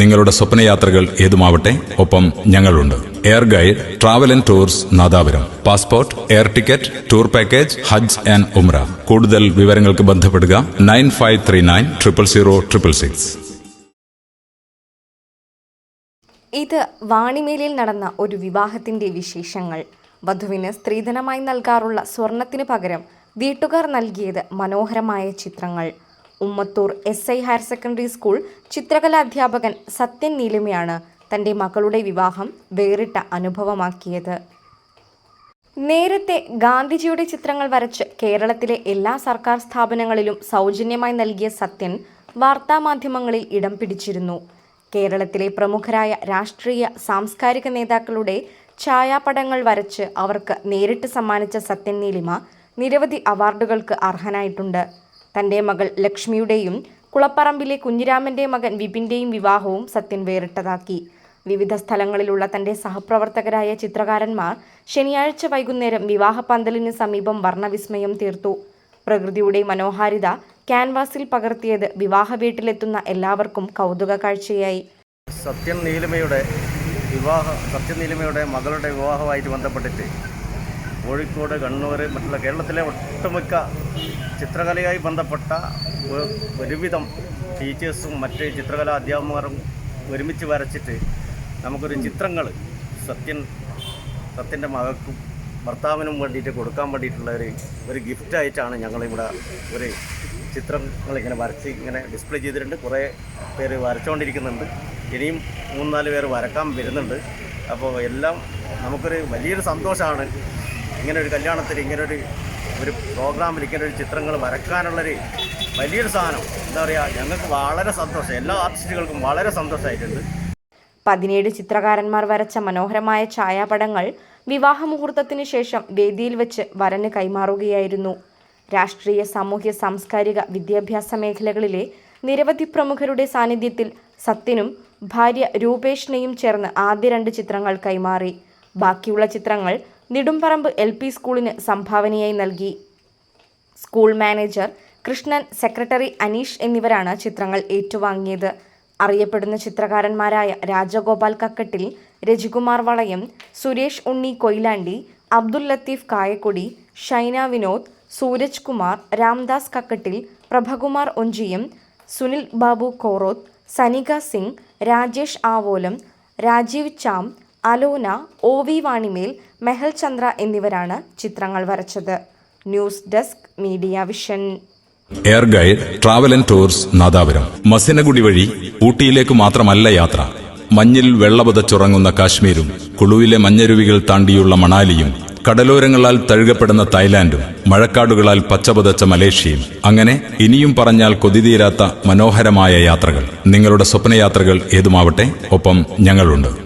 നിങ്ങളുടെ സ്വപ്നയാത്രകൾ ഏതുമാവട്ടെ ഒപ്പം ഞങ്ങളുണ്ട്. Air guide travel and tours Nadapuram. Passport air ticket tour package Hajj and Umrah കൂടുതൽ വിവരങ്ങൾക്ക് ബന്ധപ്പെടുക nine five three nine triple zero triple six. ഇത് വാണിമേലിൽ നടന്ന ഒരു വിവാഹത്തിന്റെ വിശേഷങ്ങൾ. വധുവിന് സ്ത്രീധനമായി നൽകാറുള്ള സ്വർണത്തിന് പകരം വീട്ടുകാർ നൽകിയത് മനോഹരമായ ചിത്രങ്ങൾ. Ummathur S I higher secondary school ചിത്രകലാ അധ്യാപകൻ സത്യൻ നീലിമയാണ് തന്റെ മകളുടെ വിവാഹം വേറിട്ട അനുഭവമാക്കിയത്. നേരത്തെ ഗാന്ധിജിയുടെ ചിത്രങ്ങൾ വരച്ച് കേരളത്തിലെ എല്ലാ സർക്കാർ സ്ഥാപനങ്ങളിലും സൗജന്യമായി നൽകിയ സത്യൻ വാർത്താമാധ്യമങ്ങളിൽ ഇടം പിടിച്ചിരുന്നു. കേരളത്തിലെ പ്രമുഖരായ രാഷ്ട്രീയ സാംസ്കാരിക നേതാക്കളുടെ ഛായാപടങ്ങൾ വരച്ച് അവർക്ക് നേരിട്ട് സമ്മാനിച്ച സത്യൻ നീലിമ നിരവധി അവാർഡുകൾക്ക് അർഹനായിട്ടുണ്ട്. തന്റെ മകൾ ലക്ഷ്മിയുടെയും കുളപ്പറമ്പിലെ കുഞ്ഞിരാമന്റെ മകൻ വിപിന്റെയും വിവാഹവും സത്യൻ വേറിട്ടതാക്കി. വിവിധ സ്ഥലങ്ങളിലുള്ള തന്റെ സഹപ്രവർത്തകരായ ചിത്രകാരന്മാർ ശനിയാഴ്ച വൈകുന്നേരം വിവാഹ പന്തലിന് സമീപം വർണവിസ്മയം തീർത്തു. പ്രകൃതിയുടെ മനോഹാരിത ക്യാൻവാസിൽ പകർത്തിയത് വിവാഹ വീട്ടിലെത്തുന്ന എല്ലാവർക്കും കൗതുക കാഴ്ചയായി. സത്യൻ നീലിമയുടെ വിവാഹ സത്യൻ നീലിമയുടെ മകളുടെ വിവാഹമായിട്ട് ബന്ധപ്പെട്ടിട്ട് കോഴിക്കോട് കണ്ണൂർ മറ്റുള്ള കേരളത്തിലെ ഒട്ടുമിക്ക ചിത്രകലയായി ബന്ധപ്പെട്ട ഒരുവിധം ടീച്ചേഴ്സും മറ്റ് ചിത്രകലാ അധ്യാപകരും ഒരുമിച്ച് വരച്ചിട്ട് നമുക്കൊരു ചിത്രങ്ങൾ സത്യൻ സത്യന്റെ മകൾക്കും ഭർത്താവിനും വേണ്ടിയിട്ട് കൊടുക്കാൻ വേണ്ടിയിട്ടുള്ള ഒരു ഒരു ഗിഫ്റ്റായിട്ടാണ് ഞങ്ങളിവിടെ ഒരു ചിത്രങ്ങൾ ഇങ്ങനെ വരച്ച് ഇങ്ങനെ ഡിസ്പ്ലേ ചെയ്തിട്ടുണ്ട്. കുറേ പേര് വരച്ചുകൊണ്ടിരിക്കുന്നുണ്ട് ഇനിയും മൂന്നാൽ പേർ വരക്കാൻ വരുന്നുണ്ട്. അപ്പോൾ എല്ലാം നമുക്കൊരു വലിയൊരു സന്തോഷമാണ്. ഇങ്ങനൊരു കല്യാണത്തിന് ഇങ്ങനെ ഒരു പ്രോഗ്രാമിൽ ഒരു ചിത്രങ്ങൾ വരക്കാനുള്ളൊരു വലിയൊരു സാധനം. എന്താ പറയുക ഞങ്ങൾക്ക് വളരെ സന്തോഷം. എല്ലാ ആർട്ടിസ്റ്റുകൾക്കും വളരെ സന്തോഷമായിട്ടുണ്ട്. പതിനേഴ് ചിത്രകാരന്മാർ വരച്ച മനോഹരമായ ഛായാപടങ്ങൾ വിവാഹ മുഹൂർത്തത്തിന് ശേഷം വേദിയിൽ വെച്ച് വരന് കൈമാറുകയായിരുന്നു. രാഷ്ട്രീയ സാമൂഹ്യ സാംസ്കാരിക വിദ്യാഭ്യാസ മേഖലകളിലെ നിരവധി പ്രമുഖരുടെ സാന്നിധ്യത്തിൽ സത്യനും ഭാര്യ രൂപേഷിനെയും ചേർന്ന് ആദ്യ രണ്ട് ചിത്രങ്ങൾ കൈമാറി. ബാക്കിയുള്ള ചിത്രങ്ങൾ നെടുമ്പറമ്പ് എൽ പി സ്കൂളിന് സംഭാവനയായി നൽകി. School manager Krishnan secretary Aneesh എന്നിവരാണ് ചിത്രങ്ങൾ ഏറ്റുവാങ്ങിയത്. അറിയപ്പെടുന്ന ചിത്രകാരന്മാരായ Rajagopal Kakkattil Rajikumar Valayam Suresh Unni Koyilandy Abdul Latheef Kayakkodi Shaina Vinod Sooraj Kumar Ramdas Kakkattil Prabhakumar Onchiyam Sunil Babu Koroth Sanika Singh Rajesh Avolam Rajeev charm Alona O V Vanimel Mehal Chandra എന്നിവരാണ് ചിത്രങ്ങൾ വരച്ചത്. News desk media vision. Air guide travel and tours Nadapuram. Masinagudi വഴി ഊട്ടിയിലേക്ക് മാത്രമല്ല യാത്ര. മഞ്ഞിൽ വെള്ളപുതച്ചുറങ്ങുന്ന കാശ്മീരും കുളുവിലെ മഞ്ഞരുവികൾ താണ്ടിയുള്ള മണാലിയും കടലോരങ്ങളാൽ തഴുകപ്പെടുന്ന തായ്ലാന്റും മഴക്കാടുകളാൽ പച്ചപുതച്ച മലേഷ്യയും. അങ്ങനെ ഇനിയും പറഞ്ഞാൽ കൊതിതീരാത്ത മനോഹരമായ യാത്രകൾ. നിങ്ങളുടെ സ്വപ്നയാത്രകൾ ഏതുമാവട്ടെ ഒപ്പം ഞങ്ങളുണ്ട്.